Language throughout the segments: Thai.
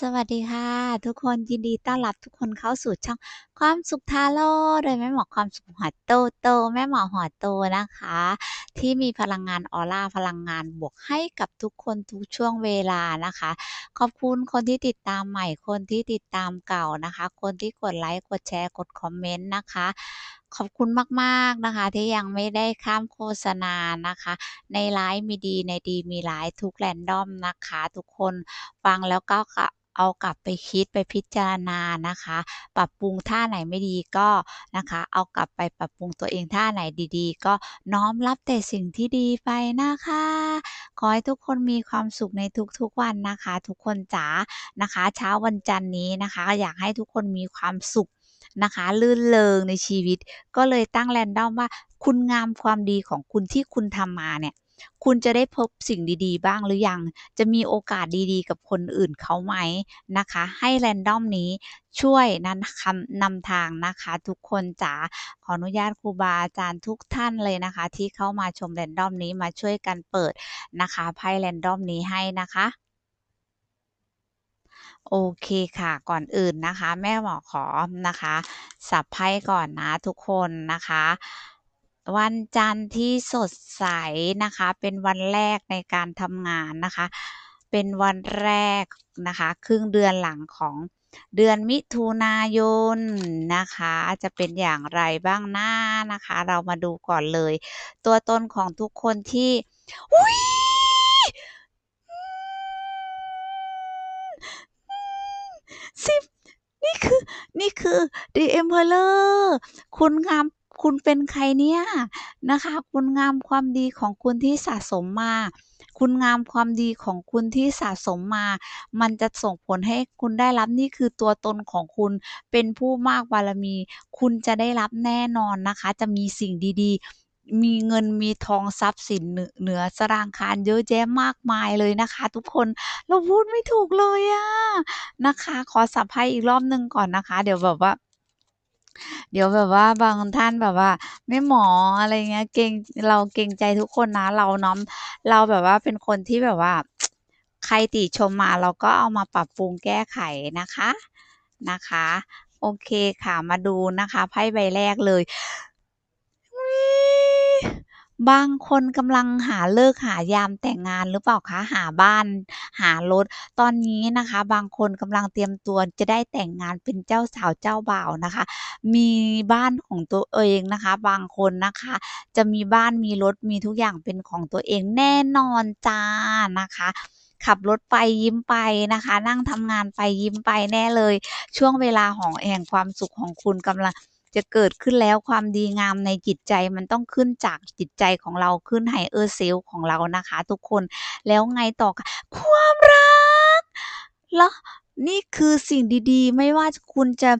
สวัสดีค่ะ ทุกคนยินดีต้อนรับทุกคนเข้าสู่ช่องความสุขทาโร่โดยแม่หมอความสุขหัวโตโตแม่หมอหัวโตนะคะ ที่มีพลังงานออร่าพลังงานบวกให้กับทุกคนทุกช่วงเวลานะคะ ขอบคุณคนที่ติดตามใหม่คนที่ติดตามเก่านะคะ คนที่กดไลค์กดแชร์กดคอมเมนต์นะคะขอบคุณมากๆนะคะที่ยังไม่ได้ข้ามโฆษณานะคะ ในไลฟ์มีดีในดีมีไลฟ์ทุกแรนดอมนะคะ ทุกคนฟังแล้วก็ เอากลับไปคิดไปพิจารณานะคะ ปรับปรุงท่าไหนไม่ดีก็นะคะ เอากลับไปปรับปรุงตัวเองท่าไหนดีๆ ก็น้อมรับแต่สิ่งที่ดีไปนะคะ ขอให้ทุกคนมีความสุขในทุกๆวันนะคะ ทุกคนจ๋านะคะ เช้าวันจันทร์นี้นะคะ อยากให้ทุกคนมีความสุขนะคะ ลื่นเลงในชีวิต ก็เลยตั้งแรนดอมว่า คุณงามความดีของคุณที่คุณทำมาเนี่ย คุณจะได้พบสิ่งดีๆ บ้างหรือยัง จะมีโอกาสดีๆ กับคนอื่นเขาไหมนะคะ ให้แรนดอมนี้ช่วยนั้นคำนำทางนะคะ ทุกคนจ๋าขออนุญาตครูบาอาจารย์ทุกท่านเลยนะคะ ที่เข้ามาชมแรนดอมนี้มาช่วยกันเปิดนะคะไพ่แรนดอมนี้ให้นะคะโอเคค่ะก่อนอื่นนะคะ แม่หมอขอนะคะ สับไพ่ก่อนนะทุกคนนะคะ วันจันทร์ที่สดใสนะคะ เป็นวันแรกในการทำงานนะคะ เป็นวันแรกนะคะ ครึ่งเดือนหลังของเดือนมิถุนายนนะคะ จะเป็นอย่างไรบ้างหน้านะคะ เรามาดูก่อนเลย ตัวตนของทุกคนที่อุ้ยสิบนี่คือ นี่คือ The Emperor คุณงาม คุณเป็นใครเนี่ยนะคะ คุณงามความดีของคุณที่สะสมมา คุณงามความดีของคุณที่สะสมมา มันจะส่งผลให้คุณได้รับนี่คือตัวตนของคุณเป็นผู้มากบารมี คุณจะได้รับแน่นอนนะคะ จะมีสิ่งดีๆ มีเงินมีทองทรัพย์สินเหนือสรางคารเยอะแยะมากมายเลยนะคะ ทุกคนเราพูดไม่ถูกเลยอะนะคะ ขอสับให้อีกรอบหนึ่งก่อนนะคะ เดี๋ยวแบบว่า เดี๋ยวแบบว่าบางท่านแบบว่า ไม่หมออะไรเงี้ย เกรงเราเกรงใจทุกคนนะ เราน้อมเราแบบว่าเป็นคนที่แบบว่า ใครติชมมาเราก็เอามาปรับปรุงแก้ไขนะคะนะคะ โอเคค่ะมาดูนะคะไพ่ใบแรกเลย บางคนกำลังหาเลิกหายามแต่งงานหรือเปล่าคะ หาบ้าน หารถ ตอนนี้นะคะ บางคนกำลังเตรียมตัวจะได้แต่งงานเป็นเจ้าสาวเจ้าบ่าวนะคะ มีบ้านของตัวเองนะคะ บางคนนะคะ จะมีบ้านมีรถมีทุกอย่างเป็นของตัวเองแน่นอนจ้านะคะขับรถไปยิ้มไปนะคะ นั่งทำงานไปยิ้มไปแน่เลย ช่วงเวลาของแห่งความสุขของคุณกำลัง จะเกิดขึ้นแล้วความดีงามในจิตใจมันต้องขึ้นจากจิตใจของเราขึ้นไฮเออร์เซลของเรานะคะ ทุกคนแล้วไงต่อความรักแล้วนี่คือสิ่งดีๆ ไม่ว่าคุณจะ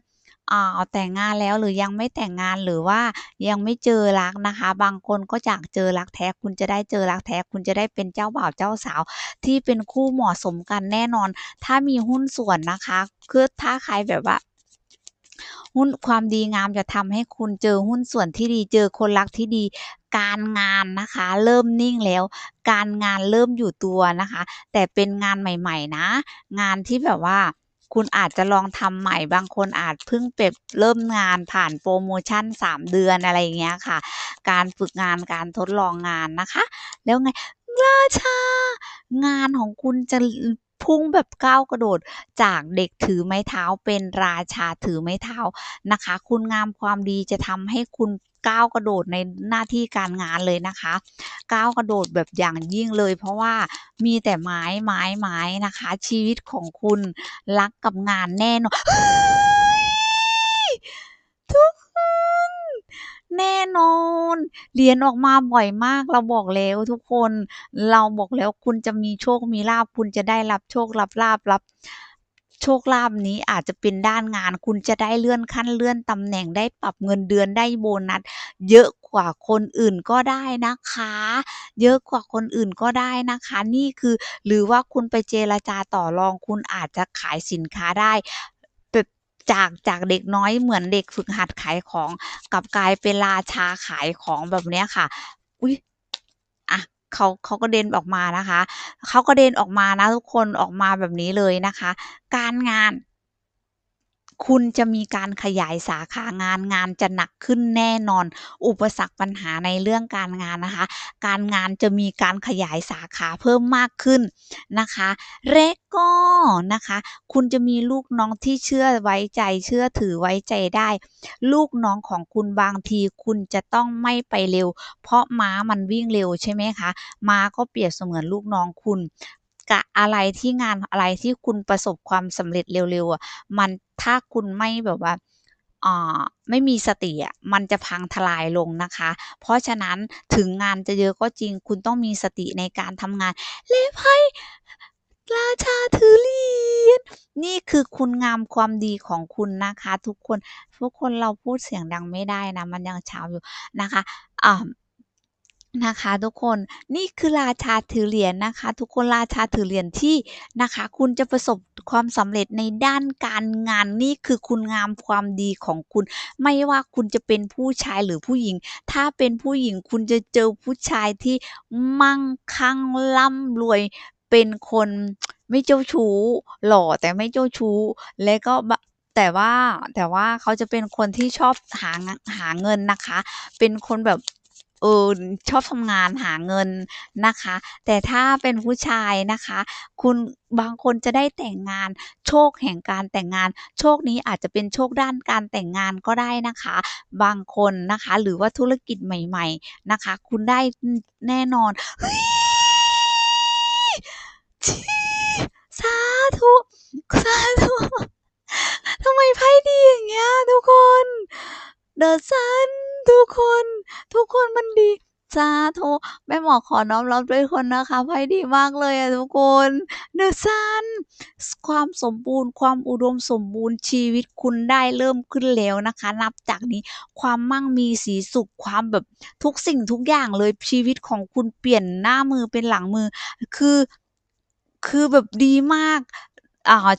อ่าแต่งงานแล้วหรือยังไม่แต่งงานหรือว่ายังไม่เจอรักนะคะ บางคนก็อยากเจอรักแท้คุณจะได้เจอรักแท้ คุณจะได้เป็นเจ้าบ่าวเจ้าสาว ที่เป็นคู่เหมาะสมกันแน่นอน ถ้ามีหุ้นส่วนนะคะคือถ้าใครแบบว่า หุ้นความดีงามจะทำให้คุณเจอหุ้นส่วนที่ดีเจอคนรักที่ดี การงานนะคะ เริ่มนิ่งแล้ว การงานเริ่มอยู่ตัวนะคะ แต่เป็นงานใหม่ ๆ นะ งานที่แบบว่าคุณอาจจะลองทำใหม่บางคนอาจเพิ่งเปิดเริ่มงานผ่านโปรโมชั่น 3 เดือนอะไรอย่างเงี้ยค่ะ การฝึกงานการทดลองงานนะคะ แล้วไงราชางานของคุณจะ พุ่งแบบก้าวกระโดด จากเด็กถือไม้เท้าเป็นราชาถือไม้เท้านะคะ คุณงามความดีจะทำให้คุณก้าวกระโดดในหน้าที่การงานเลยนะคะก้าวกระโดดแบบอย่างยิ่งเลย เพราะว่ามีแต่ไม้ไม้ไม้นะคะ ชีวิตของคุณรักกับงานแน่นอน แน่นอน เหรียญออกมาบ่อยมาก เราบอกแล้วทุกคน เราบอกแล้วคุณจะมีโชคมีลาภคุณจะได้รับโชครับลาภรับโชคลาภนี้อาจจะเป็นด้านงาน คุณจะได้เลื่อนขั้นเลื่อนตำแหน่งได้ปรับเงินเดือนได้โบนัส เยอะกว่าคนอื่นก็ได้นะคะ เยอะกว่าคนอื่นก็ได้นะคะ นี่คือ หรือว่าคุณไปเจรจาต่อรองคุณอาจจะขายสินค้าได้ จากจากเด็กน้อยเหมือนเด็กฝึกหัดขายของกับกลายเป็นราชาขายของแบบเนี้ยค่ะ อุ้ยอะเขาเขาก็เดินออกมานะคะ เขากระเด็นออกมานะทุกคนออกมาแบบนี้เลยนะคะ การงาน คุณจะมีการขยายสาขางานงานจะหนักขึ้นแน่นอน อุปสรรคปัญหาในเรื่องการงานนะคะ การงานจะมีการขยายสาขาเพิ่มมากขึ้นนะคะและก็นะคะ คุณจะมีลูกน้องที่เชื่อไว้ใจเชื่อถือไว้ใจได้ ลูกน้องของคุณบางทีคุณจะต้องไม่ไปเร็ว เพราะม้ามันวิ่งเร็วใช่ไหมคะม้าก็เปรียบเสมือนลูกน้องคุณ กะอะไรที่งานอะไรที่คุณประสบความสำเร็จเร็วๆอะมันถ้าคุณไม่แบบว่าอ่าไม่มีสติอะมันจะพังทลายลงนะคะ เพราะฉะนั้นถึงงานจะเยอะก็จริง คุณต้องมีสติในการทำงานและไพ่ราชาถือเหรียญนี่คือคุณงามความดีของคุณนะคะ ทุกคน ทุกคนเราพูดเสียงดังไม่ได้นะ มันยังเช้าอยู่นะคะอ่า นะคะทุกคนนี่คือราชาถือเหรียญนะคะ ทุกคนราชาถือเหรียญที่นะคะ คุณจะประสบความสำเร็จในด้านการงานนี่คือคุณงามความดีของคุณ ไม่ว่าคุณจะเป็นผู้ชายหรือผู้หญิง ถ้าเป็นผู้หญิงคุณจะเจอผู้ชายที่มั่งคั่งร่ำรวยเป็นคนไม่เจ้าชู้ หล่อแต่ไม่เจ้าชู้ และก็แต่ว่าแต่ว่าเขาจะเป็นคนที่ชอบหาหาเงินนะคะ เป็นคนแบบ ออชอบทำงานหาเงินนะคะ แต่ถ้าเป็นผู้ชายนะคะ คุณบางคนจะได้แต่งงานโชคแห่งการแต่งงาน โชคนี้อาจจะเป็นโชคด้านการแต่งงานก็ได้นะคะ บางคนนะคะ หรือว่าธุรกิจใหม่ ๆนะคะ คุณได้แน่นอนสาธุสาธุทำไมไพ่ดีอย่างเงี้ยทุกคน The Sun ทุกคน ทุกคนมันดีสาธุแม่หมอขอน้อมรับด้วยคนนะคะไพ่ดีมากเลยอะทุกคน The Sun สความสมบูรณ์ ความอุดมสมบูรณ์ชีวิตคุณได้เริ่มขึ้นแล้วนะคะ นับจากนี้ความมั่งมีสีสุขความแบบทุกสิ่งทุกอย่างเลยชีวิตของคุณเปลี่ยนหน้ามือเป็นหลังมือ คือคือแบบดีมาก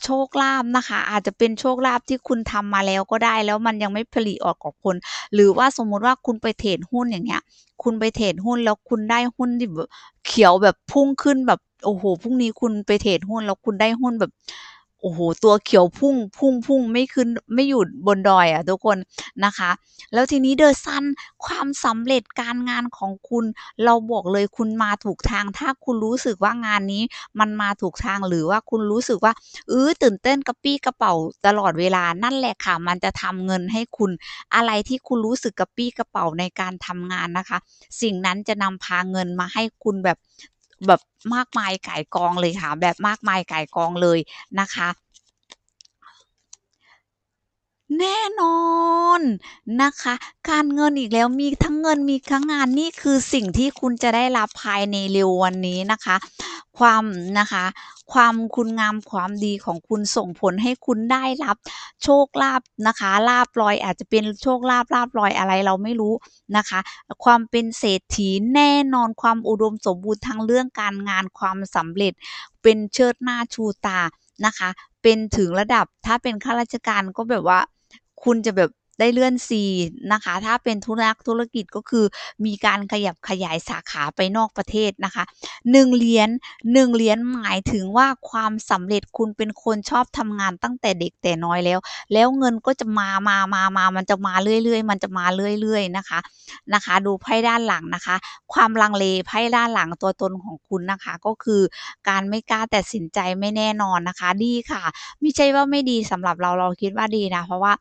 โชคลาภนะคะ อาจจะเป็นโชคลาภที่คุณทำมาแล้วก็ได้ แล้วมันยังไม่ผลิออกกับคน หรือว่าสมมุติว่าคุณไปเทรดหุ้นอย่างเงี้ย คุณไปเทรดหุ้นแล้วคุณได้หุ้นที่แบบเขียวแบบพุ่งขึ้นแบบโอ้โหพรุ่งนี้คุณไปเทรดหุ้นแล้วคุณได้หุ้นแบบ โอ้โฮตัวเขียวพุ่งพุ่งๆไม่ขึ้นไม่อยู่บนดอยอะทุกคนนะคะ แล้วทีนี้ The Sun ความสำเร็จการงานของคุณ เราบอกเลยคุณมาถูกทาง ถ้าคุณรู้สึกว่างานนี้มันมาถูกทางหรือว่าคุณรู้สึกว่าเออตื่นเต้นกระปี้กระเปร่าตลอดเวลานั่นแหละค่ะ มันจะทำเงินให้คุณอะไรที่คุณรู้สึกกระปี้กระเปร่าในการทำงานนะคะ สิ่งนั้นจะนำพาเงินมาให้คุณแบบ แบบมากมายไก่กองเลยค่ะ แบบมากมายไก่กองเลยนะคะ แน่นอนนะคะ การเงินอีกแล้วมีทั้งเงินมีทั้งงานนี่คือสิ่งที่คุณจะได้รับภายในเร็ววันนี้นะคะ ความนะคะ ความคุณงามความดีของคุณส่งผลให้คุณได้รับโชคลาภนะคะลาภลอยอาจจะเป็นโชคลาภลาภลอยอะไรเราไม่รู้นะคะ ความเป็นเศรษฐีแน่นอนความอุดมสมบูรณ์ทั้งเรื่องการงานความสำเร็จ เป็นเชิดหน้าชูตานะคะ เป็นถึงระดับถ้าเป็นข้าราชการก็แบบว่า คุณจะแบบได้เลื่อน4นะคะ ถ้าเป็นธุนักธุรกิจก็คือมีการขยับขยายสาขาไปนอกประเทศนะคะ1เหรียญ1เหรียญหมายถึงว่าความสำเร็จคุณเป็นคนชอบทำงานตั้งแต่เด็กแต่น้อยแล้ว แล้วเงินก็จะมามาๆๆมันจะมาเรื่อยๆ มันจะมาเรื่อยๆนะคะนะคะ ดูไพ่ด้านหลังนะคะ ความลังเลไพ่ด้านหลังตัวตนของคุณนะคะ ก็คือการไม่กล้าตัดสินใจไม่แน่นอนนะคะ ดีค่ะ ไม่ใช่ว่าไม่ดีสำหรับเราเราคิดว่าดีนะ เพราะว่า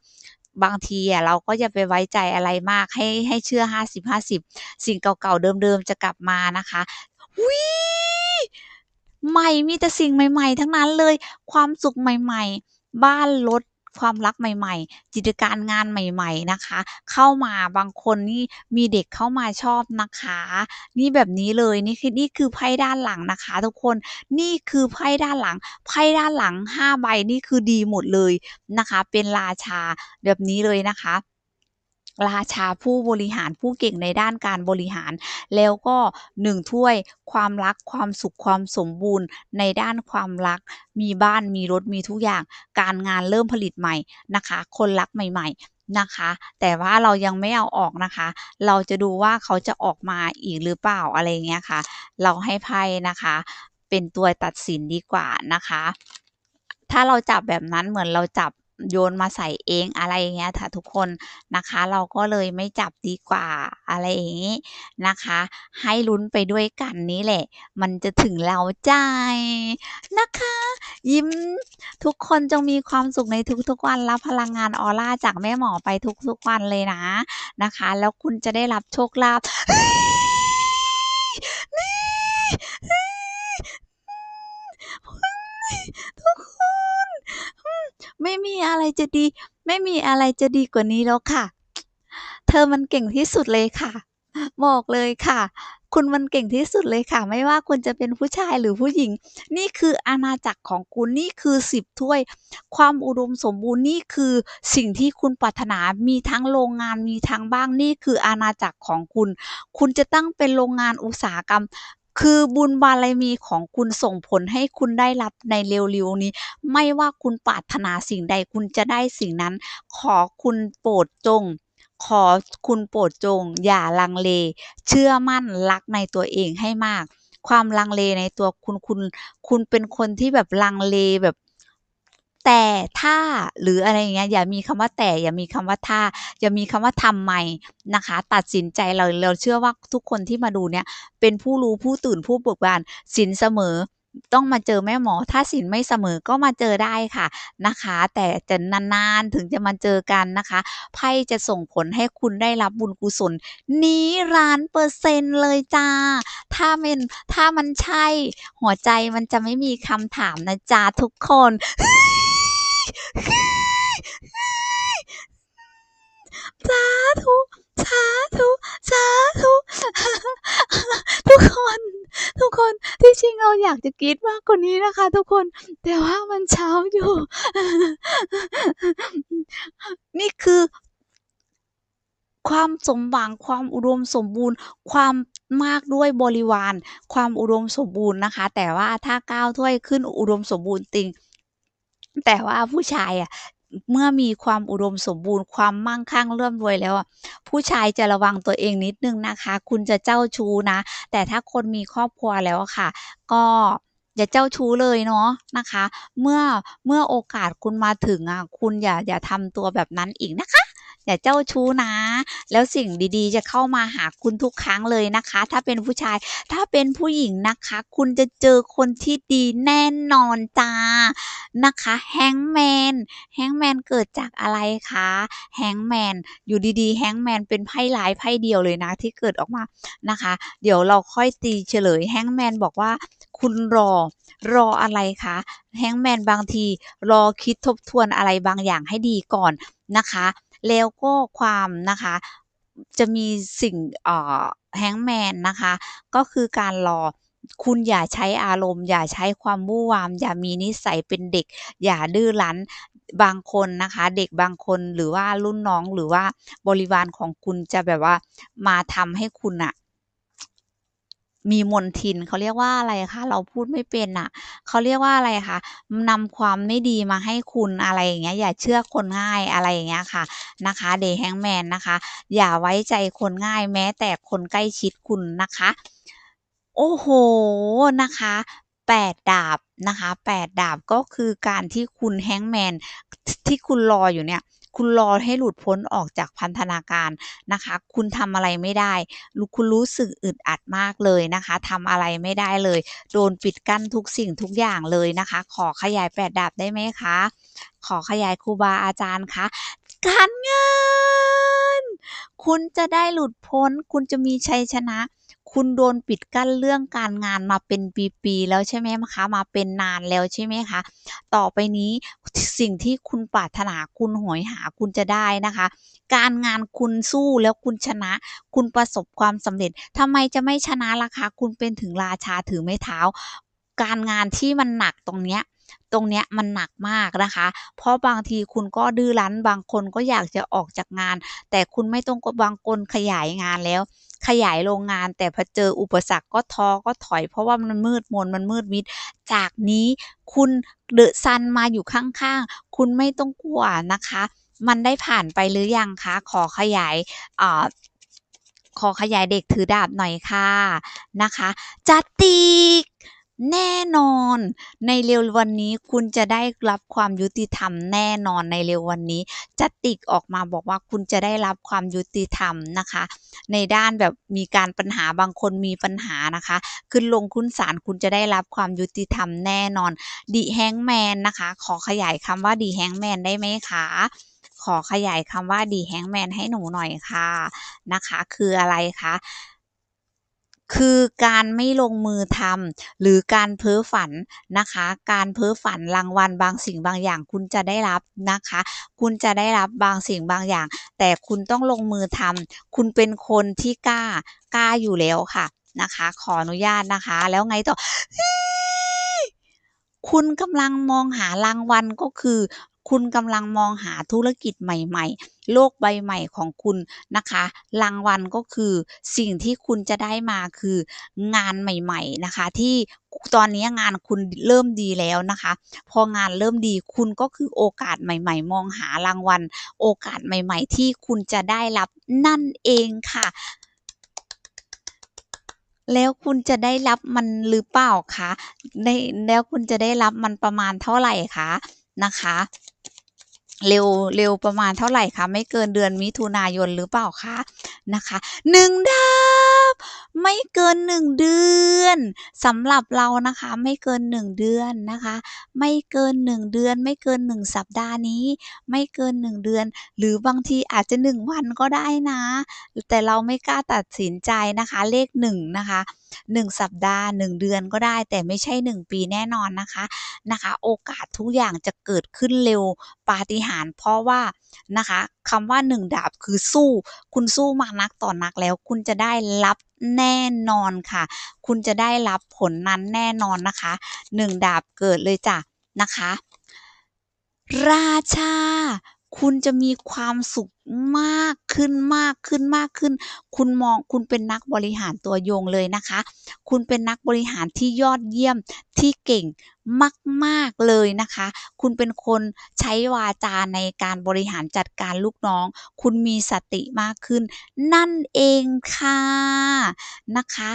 บางทีอะเราก็อย่าไปไว้ใจอะไรมากให้ให้เชื่อ 50-50 สิ่งเก่าๆเดิมๆจะกลับมานะคะวุ้ยใหม่มีแต่สิ่งใหม่ ๆ ทั้งนั้นเลยความสุขใหม่ ๆ บ้านรถ ความรักใหม่ ๆ จิตการงานใหม่ ๆนะคะ เข้ามาบางคนนี่มีเด็กเข้ามาชอบนะคะ นี่แบบนี้เลยนี่คือนี่คือไพ่ด้านหลังนะคะ ทุกคนนี่คือไพ่ด้านหลังไพ่ด้านหลัง5ใบนี่คือดีหมดเลยนะคะ เป็นราชาแบบนี้เลยนะคะ ราชาผู้บริหารผู้เก่งในด้านการบริหาร แล้วก็1ถ้วยความรักความสุขความสมบูรณ์ ในด้านความรัก มีบ้านมีรถมีทุกอย่าง การงานเริ่มผลิตใหม่นะคะ คนรักใหม่ ๆนะคะ แต่ว่าเรายังไม่เอาออกนะคะ เราจะดูว่าเขาจะออกมาอีกหรือเปล่าอะไรเงี้ยค่ะ เราให้ไพ่นะคะ เป็นตัวตัดสินดีกว่านะคะ ถ้าเราจับแบบนั้นเหมือนเราจับ โยนมาใส่เองอะไรอย่างเงี้ยค่ะทุกคนนะคะ เราก็เลยไม่จับดีกว่าอะไรอย่างงี้นะคะ ให้ลุ้นไปด้วยกันนี่แหละ มันจะถึงเราใจนะคะ ยิ้มทุกคนจงมีความสุขในทุกๆวันรับพลังงานออร่าจากแม่หมอไปทุกๆวันเลยนะนะคะ แล้วคุณจะได้รับโชคลาภทุกคน ไม่มีอะไรจะดี ไม่มีอะไรจะดีกว่านี้แล้วค่ะ เธอมันเก่งที่สุดเลยค่ะ บอกเลยค่ะ คุณมันเก่งที่สุดเลยค่ะ ไม่ว่าคุณจะเป็นผู้ชายหรือผู้หญิง นี่คืออาณาจักรของคุณนี่คือ10ถ้วย ความอุดมสมบูรณ์นี่คือสิ่งที่คุณปรารถนามีทั้งโรงงานมีทั้งบ้านนี่คืออาณาจักรของคุณ คุณจะตั้งเป็นโรงงานอุตสาหกรรม คือบุญบารมีของคุณส่งผลให้คุณได้รับในเร็วๆนี้ ไม่ว่าคุณปรารถนาสิ่งใดคุณจะได้สิ่งนั้น ขอคุณโปรดจง ขอคุณโปรดจง อย่าลังเล เชื่อมั่นรักในตัวเองให้มาก ความลังเลในตัวคุณคุณ คุณเป็นคนที่แบบลังเลแบบ แต่ถ้าหรืออะไรเงี้ยอย่ามีคำว่าแต่อย่ามีคำว่าถ้าอย่ามีคำว่าทำไมนะคะ ตัดสินใจเราเราเชื่อว่าทุกคนที่มาดูเนี่ยเป็นผู้รู้ผู้ตื่นผู้เบิกบานสินเสมอต้องมาเจอแม่หมอถ้าสินไม่เสมอก็มาเจอได้ค่ะนะคะ แต่จะนานๆถึงจะมาเจอกันนะคะไพ่จะส่งผลให้คุณได้รับบุญกุศล นี้ล้านเปอร์เซ็นต์เลยจ้ะถ้าเม็นถ้ามันใช่ หัวใจมันจะไม่มีคำถามนะจ๊ะทุกคน สาธุสาธุสาธุทุกคน ทุกคนที่จริงเราอยากจะกรี๊ดมากกว่านี้นะคะ ทุกคน แต่ว่ามันเช้าอยู่ นี่คือ ความสมหวังความอุดมสมบูรณ์ ความมากด้วยบริวาร ความอุดมสมบูรณ์นะคะ แต่ว่าถ้า9ถ้วยขึ้นอุดมสมบูรณ์จริง แต่ว่าผู้ชายอะเมื่อมีความอุดมสมบูรณ์ความมั่งคั่งเริ่มรวยแล้วอะผู้ชายจะระวังตัวเองนิดนึงนะคะ คุณจะเจ้าชู้นะ แต่ถ้าคนมีครอบครัวแล้วค่ะ ก็อย่าเจ้าชู้เลยเนาะนะคะ เมื่อเมื่อโอกาสคุณมาถึงอะคุณอย่าอย่าทำตัวแบบนั้นอีกนะคะ อย่าเจ้าชู้นะ แล้วสิ่งดีๆ จะเข้ามาหาคุณทุกครั้งเลยนะคะ ถ้าเป็นผู้ชาย ถ้าเป็นผู้หญิงนะคะ คุณจะเจอคนที่ดีแน่นอนจ้ะนะคะ Hangman Hangman เกิดจากอะไรคะ Hangman อยู่ดีๆ Hangman เป็นไพ่ร้ายไพ่เดียวเลยนะที่เกิดออกมานะคะ เดี๋ยวเราค่อยตีเฉลย Hangman บอกว่าคุณรอรออะไรคะ Hangman บางที รอคิดทบทวนอะไรบางอย่างให้ดีก่อนนะคะ แล้วก็ความนะคะจะมีสิ่งเอ่อ Hangman นะคะ ก็คือการรอคุณอย่าใช้อารมณ์ อย่าใช้ความวู่วาม อย่ามีนิสัยเป็นเด็ก อย่าดื้อรั้นบางคนนะคะ เด็กบางคนหรือว่ารุ่นน้องหรือว่าบริวารของคุณจะแบบว่ามาทำให้คุณอะ มีมนทินเขาเรียกว่าอะไรคะเราพูดไม่เป็นน่ะเขาเรียกว่าอะไรคะนำความไม่ดีมาให้คุณอะไรอย่างเงี้ยอย่าเชื่อคนง่ายอะไรอย่างเงี้ยค่ะนะคะ The Hangman นะคะ อย่าไว้ใจคนง่ายแม้แต่คนใกล้ชิดคุณนะคะ โอ้โฮนะคะ8ดาบนะคะ8ดาบก็คือการที่คุณ Hangman ทที่คุณรออยู่เนี่ย คุณรอให้หลุดพ้นออกจากพันธนาการนะคะ คุณทำอะไรไม่ได้คุณรู้สึกอึดอัดมากเลยนะคะทำอะไรไม่ได้เลย โดนปิดกั้นทุกสิ่งทุกอย่างเลยนะคะ ขอขยาย8ดาบได้ไหมคะ ขอขยายครูบาอาจารย์คะการเงิน คุณจะได้หลุดพ้น คุณจะมีชัยชนะ คุณโดนปิดกั้นเรื่องการงานมาเป็นปีๆแล้วใช่ไหมคะ มาเป็นนานแล้วใช่ไหมคะ ต่อไปนี้สิ่งที่คุณปรารถนาคุณโหยหาคุณจะได้นะคะ การงานคุณสู้แล้วคุณชนะ คุณประสบความสำเร็จทำไมจะไม่ชนะล่ะคะ คุณเป็นถึงราชาถือไม้เท้า การงานที่มันหนักตรงเนี้ยตรงเนี้ยมันหนักมากนะคะ เพราะบางทีคุณก็ดื้อรั้น บางคนก็อยากจะออกจากงาน แต่คุณไม่ต้องกบางคนขยายงานแล้ว ขยายโรงงาน แต่พอเจออุปสรรคก็ท้อก็ถอย เพราะว่ามันมืดมนมันมืดมิด จากนี้คุณเดอะซันมาอยู่ข้างๆ คุณไม่ต้องกลัวนะคะ มันได้ผ่านไปหรือยังคะ ขอขยายอ่าขอขยายเด็กถือดาบหน่อยค่ะนะคะจัดติก แน่นอนในเร็ววันนี้คุณจะได้รับความยุติธรรมแน่นอนในเร็ววันนี้จะติกออกมาบอกว่าคุณจะได้รับความยุติธรรมนะคะ ในด้านแบบมีการปัญหาบางคนมีปัญหานะคะ ขึ้นลงขึ้นศาลคุณจะได้รับความยุติธรรมแน่นอน The Hangman นะคะ ขอขยายคำว่า The Hangman ได้ไหมคะขอขยายคำว่า The Hangman ให้หนูหน่อยค่ะนะคะ คืออะไรคะ คือการไม่ลงมือทำหรือการเพ้อฝันนะคะ การเพ้อฝันรางวัลบางสิ่งบางอย่างคุณจะได้รับนะคะ คุณจะได้รับบางสิ่งบางอย่าง แต่คุณต้องลงมือทำคุณเป็นคนที่กล้ากล้าอยู่แล้วค่ะนะคะ ขออนุญาตนะคะ แล้วไงต่อคุณกำลังมองหารางวัลก็คือ คุณกำลังมองหาธุรกิจใหม่ๆ โลกใบใหม่ของคุณนะคะ รางวัลก็คือสิ่งที่คุณจะได้มาคืองานใหม่ ๆนะคะ ที่ตอนนี้งานคุณเริ่มดีแล้วนะคะ พองานเริ่มดีคุณก็คือโอกาสใหม่ ๆ มองหารางวัล โอกาสใหม่ ๆ ที่คุณจะได้รับนั่นเองค่ะแล้วคุณจะได้รับมันหรือเปล่าคะในแล้วคุณจะได้รับมันประมาณเท่าไหร่คะนะคะ เร็วเร็วประมาณเท่าไหร่คะไม่เกินเดือนมิถุนายนหรือเปล่าคะนะคะ1ดาบไม่เกิน1เดือนสำหรับเรานะคะ ไม่เกิน1เดือนนะคะ ไม่เกิน1เดือน ไม่เกิน1สัปดาห์นี้ ไม่เกิน1เดือน หรือบางทีอาจจะ1วันก็ได้นะ แต่เราไม่กล้าตัดสินใจนะคะ เลข1นะคะ 1 สัปดาห์ 1 เดือนก็ได้ แต่ไม่ใช่ 1 ปีแน่นอนนะคะนะคะ โอกาสทุกอย่างจะเกิดขึ้นเร็วปาฏิหาริย์เพราะว่านะคะคำว่า 1 ดาบคือสู้ คุณสู้มานักต่อนักแล้ว คุณจะได้รับแน่นอนค่ะ คุณจะได้รับผลนั้นแน่นอนนะคะ 1 ดาบเกิดเลยจ้ะนะคะ ราชา คุณจะมีความสุขมากขึ้นมากขึ้นมากขึ้น คุณมองคุณเป็นนักบริหารตัวยงเลยนะคะ คุณเป็นนักบริหารที่ยอดเยี่ยมที่เก่งมาก ๆ เลยนะคะ คุณเป็นคนใช้วาจาในการบริหารจัดการลูกน้อง คุณมีสติมากขึ้น นั่นเองค่ะนะคะ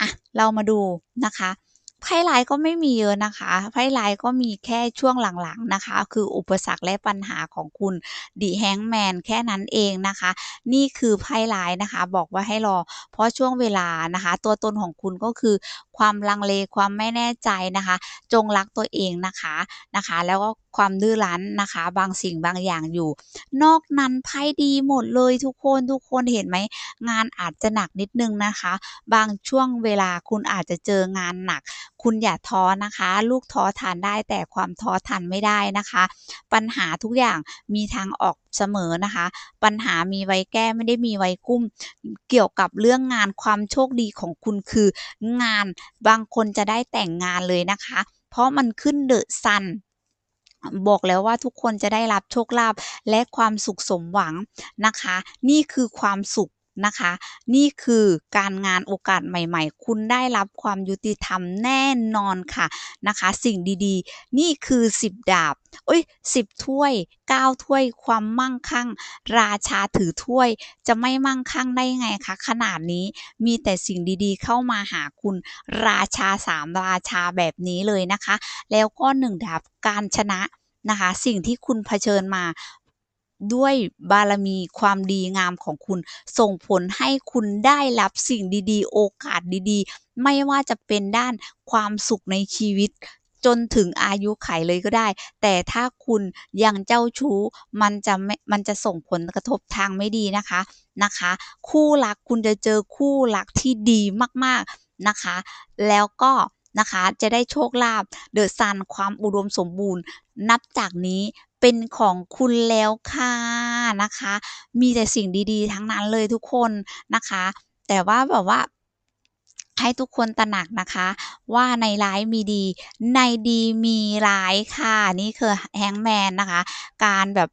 อะเรามาดูนะคะ ไพ่ร้ายก็ไม่มีเยอะนะคะ ไพ่ร้ายก็มีแค่ช่วงหลังๆนะคะ คืออุปสรรคและปัญหาของคุณ The Hangman แค่นั้นเองนะคะ นี่คือไพ่ร้ายนะคะ บอกว่าให้รอ เพราะช่วงเวลานะคะ ตัวตนของคุณก็คือความลังเลความไม่แน่ใจนะคะ จงรักตัวเองนะคะนะคะ แล้วก็ความดื้อรั้นนะคะ บางสิ่งบางอย่างอยู่ นอกนั้นไพ่ดีหมดเลยทุกคนทุกคนเห็นไหมงานอาจจะหนักนิดนึงนะคะ บางช่วงเวลาคุณอาจจะเจองานหนัก คุณอย่าท้อนะคะ ลูกท้อทานได้แต่ความท้อทานไม่ได้นะคะ ปัญหาทุกอย่างมีทางออก เสมอนะคะ ปัญหามีไว้แก้ไม่ได้มีไว้กุ้ม เกี่ยวกับเรื่องงานความโชคดีของคุณคืองานบางคนจะได้แต่งงานเลยนะคะ เพราะมันขึ้นเดอะซันบอกแล้วว่าทุกคนจะได้รับโชคลาภและความสุขสมหวังนะคะ นี่คือความสุข นะคะ นี่คือการงานโอกาสใหม่ ๆ คุณได้รับความยุติธรรมแน่นอนค่ะนะคะ สิ่งดีๆ นี่คือ 10 ดาบเอ๊ย10 ถ้วย 9 ถ้วยความมั่งคั่ง ราชาถือถ้วยจะไม่มั่งคั่งได้ไงคะขนาดนี้มีแต่สิ่งดีๆ เข้ามาหาคุณราชา 3 ราชาแบบนี้เลยนะคะ แล้วก็ 1 ดาบการชนะนะคะ สิ่งที่คุณเผชิญมา ด้วยบารมีความดีงามของคุณ ส่งผลให้คุณได้รับสิ่งดีๆ โอกาสดีๆ ไม่ว่าจะเป็นด้านความสุขในชีวิตจนถึงอายุขัยเลยก็ได้ แต่ถ้าคุณยังเจ้าชู้ มันจะไม่ มันจะส่งผลกระทบทางไม่ดีนะคะ นะคะ คู่รักคุณจะเจอคู่รักที่ดีมากๆนะคะ แล้วก็นะคะ จะได้โชคลาภ The Sun ความอุดมสมบูรณ์ นับจากนี้ เป็นของคุณแล้วค่ะนะคะ มีแต่สิ่งดีๆ ทั้งนั้นเลยทุกคนนะคะ แต่ว่าแบบว่าให้ทุกคนตระหนักนะคะ ว่าในร้ายมีดี ในดีมีร้ายค่ะนี่คือ Hangman นะคะ การแบบ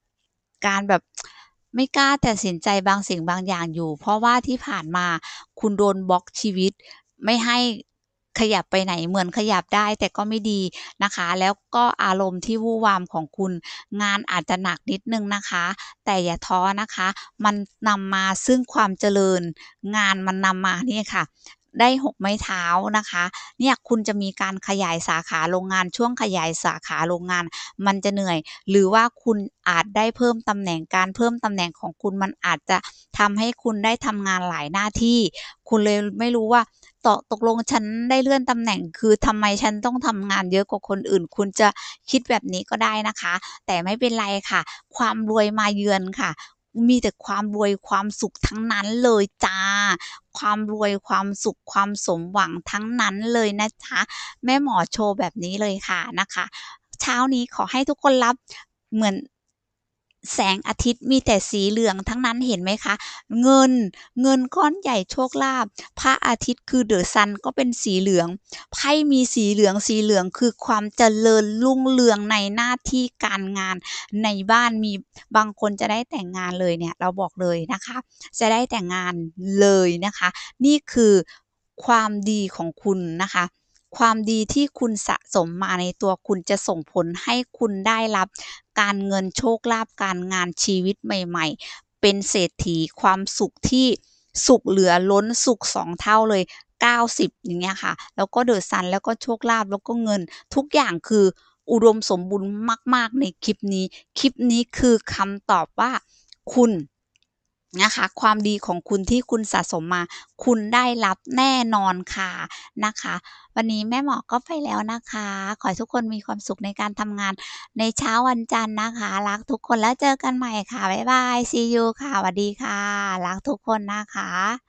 การแบบไม่กล้าตัดสินใจบางสิ่งบางอย่างอยู่ เพราะว่าที่ผ่านมาคุณโดนบล็อกชีวิต ไม่ให้ ขยับไปไหนเหมือนขยับได้แต่ก็ไม่ดีนะคะ แล้วก็อารมณ์ที่วู่วามของคุณ งานอาจจะหนักนิดนึงนะคะ แต่อย่าท้อนะคะ มันนำมาซึ่งความเจริญ งานมันนำมานี่ค่ะ ได้ 6 ไม้เท้านะคะ เนี่ยคุณจะมีการขยายสาขาโรงงานช่วงขยายสาขาโรงงาน มันจะเหนื่อย หรือว่าคุณอาจได้เพิ่มตำแหน่งการเพิ่มตำแหน่งของคุณมันอาจจะทำให้คุณได้ทำงานหลายหน้าที่ คุณเลยไม่รู้ว่าตตกลงฉันได้เลื่อนตำแหน่ง คือทำไมฉันต้องทำงานเยอะกว่าคนอื่น คุณจะคิดแบบนี้ก็ได้นะคะ แต่ไม่เป็นไรค่ะ ความรวยมาเยือนค่ะ มีแต่ความรวยความสุขทั้งนั้นเลยจ้า ความรวยความสุขความสมหวังทั้งนั้นเลยนะจ๊ะแม่หมอโชว์แบบนี้เลยค่ะนะคะ เช้านี้ขอให้ทุกคนรับเหมือน แสงอาทิตย์มีแต่สีเหลืองทั้งนั้นเห็นไหมคะ เงินเงินก้อนใหญ่โชคลาภพระอาทิตย์คือ The Sun ก็เป็นสีเหลืองไพ่มีสีเหลืองสีเหลืองคือความเจริญรุ่งเรืองในหน้าที่การงานในบ้านมีบางคนจะได้แต่งงานเลยเนี่ยเราบอกเลยนะคะ จะได้แต่งงานเลยนะคะ นี่คือความดีของคุณนะคะ ความดีที่คุณสะสมมาในตัวคุณจะส่งผลให้คุณได้รับ การเงินโชคลาภการงานชีวิตใหม่ ๆ เป็นเศรษฐีความสุขที่สุขเหลือล้นสุข2เท่าเลย 90 อย่างเงี้ยค่ะ แล้วก็ The Sun แล้วก็โชคลาภแล้วก็เงิน ทุกอย่างคืออุดมสมบูรณ์มาก ๆ ในคลิปนี้ คลิปนี้คือคำตอบว่าคุณ นะคะ ความดีของคุณที่คุณสะสมมา คุณได้รับแน่นอนค่ะนะคะ วันนี้แม่หมอก็ไปแล้วนะคะ ขอให้ทุกคนมีความสุขในการทำงานในเช้าวันจันทร์นะคะ รักทุกคนแล้วเจอกันใหม่ค่ะ บ๊ายบาย See you ค่ะสวัสดีค่ะ รักทุกคนนะคะ